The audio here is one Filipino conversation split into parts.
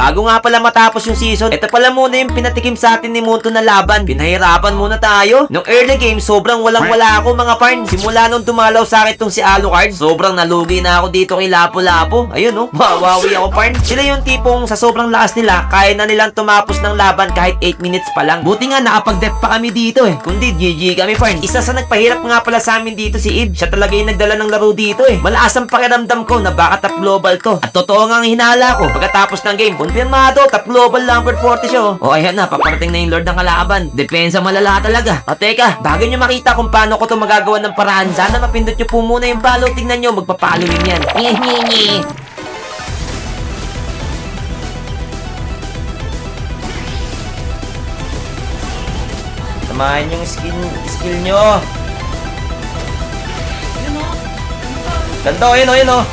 Bago nga pala matapos yung season, ito pala muna yung pinatikim sa atin ni Monto na laban. Pinahirapan muna tayo. Nung early game, sobrang walang-wala ako mga parn. Simula nung dumalaw sa akin tong si Alucard, sobrang nalugi na ako dito kay Lapu-Lapu. Ayun oh, mawawi ako parn. Sila yung tipong sa sobrang lakas nila, kaya na nilang tumapos ng laban kahit 8 minutes pa lang. Buti nga nakapag-def pa kami dito eh. Kundi GG kami parn. Isa sa nagpahirap nga pala sa amin dito si Ib. Siya talaga yung nagdala ng laro dito eh. Malakas ang pakiramdam ko na baka top global to. At totoo nga ang hinala ko. Pagkatapos ng game, konfirmado, top global number 40 siya oh. O ayan na, paparating na yung Lord ng kalaban. Depensa malala talaga. O teka, bago nyo makita kung paano ko to magagawa ng paraan, sana mapindot nyo po muna yung follow. Tingnan nyo, magpapalo rin yan. Samahan yung skill, skill nyo. Ganda, ayun, ayun, oh.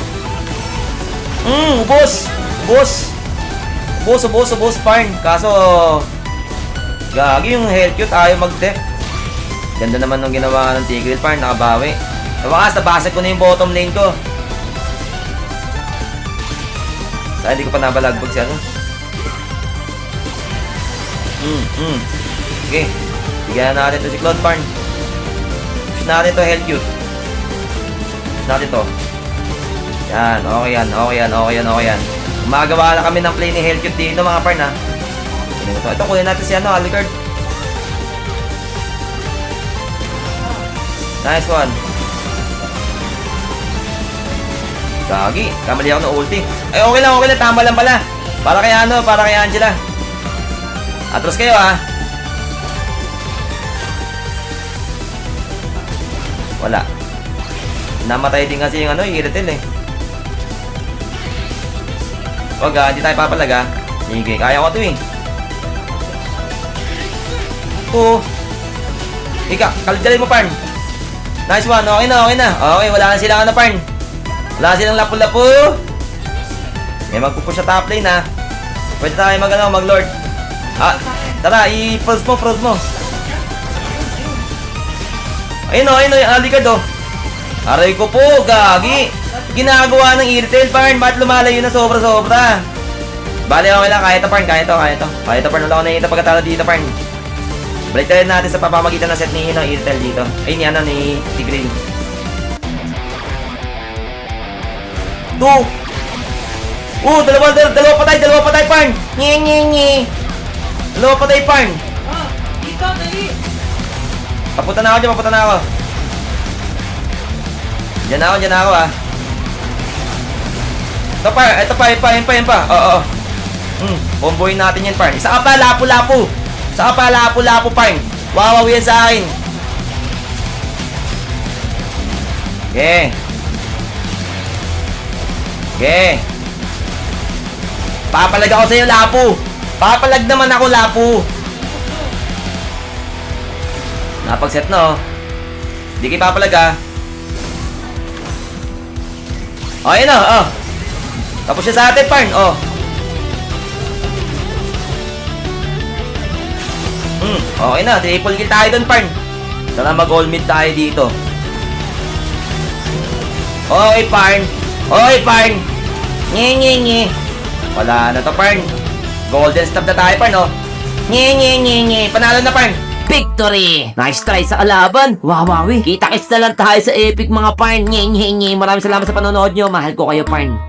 Hmm, ubos. Ubos. Ubos, ubos, ubos, parn. Kaso, gagi yung health cute, ayaw mag-def. Ganda naman nung ginawa ng Tigreal, parn. Nakabawi. Sa wakas, nabasag ko na yung bottom lane ko. Sa hindi ko pa nabalagbag si ano. Hmm, hmm. Sige. Bigyan na natin to si Cloud Parn. Push natin to health cute. Push natin to. Yan, okay yan, okay yan, okay yan, okay yan. Gumagawa na kami ng play ni Hellcute dito mga parn ha. Kunin ko to. Ito, kunin natin si ano, Alucard. Nice one. Gagi, kamali ako ng ulti. Ay, okay lang, okay lang, tama lang pala. Para kay ano, para kay Angela. Atras kayo ha. Wala. Namatay din kasi yung ano, yung Iritel eh. Wag ah, hindi tayo papalag ah. Sige, kaya ko to eh. Oo. Ika, kalidalin mo, Parn. Nice one, okay na, okay na. Okay, wala na silang ano, Parn. Wala silang lapu-lapu. May magpupush sa top lane ha. Pwede tayo mag ano, mag-lord. Ah, tara, i-pulse mo, pulse mo. Ayun o, ayun o, alikad o. Aray ko po, gagi. Ginagawa ng Irtel, Parn. Ba't lumalayo na sobra-sobra? Bale, okay lang. Kaya to, Parn. Kaya to, kaya to. Kaya to, Parn. Wala ko nakikita pagkatalo dito, Parn. Balik tayo natin sa papamagitan ng set ni no, Irtel dito. Ay, ni ano, ni Tigrin. Two. Oh, dalawa, dalawa, dalawa patay, dalawa patay, Parn. Nye, nye, nye. Dalawa patay, Parn. Ah, dito, dali. Papunta na ako dyan, papunta na ako. Diyan na ako, diyan na ako ah. Ito pa, ito pa, ito pa, ito pa, ito pa. Oo, oo. Hmm, bomboyin natin yan, Parn. Isa ka pa, lapu-lapu. Isa ka pa, lapu-lapu, Parn. Wawaw yan sa akin. Okay. Okay. Papalag ako sa'yo, lapu. Papalag naman ako, lapu. Napag-set na oh. Hindi kayo papalag ah. Oh, ayun oh, oh. Tapos siya sa atin, Parn, oh. Hmm, okay na. Triple kill tayo dun, Parn. Sana mag-all mid tayo dito. Okay, Parn. Okay, Parn. Nye, nye, nye. Wala na to, Parn. Golden stop na tayo, Parn, oh. Nye, nye, nye, nye. Panalo na, Parn. Victory! Nice try sa kalaban. Wawawi. Kita-kits na lang tayo sa epic mga parn. Nye, nye, nye. Maraming salamat sa panonood nyo. Mahal ko kayo, parn.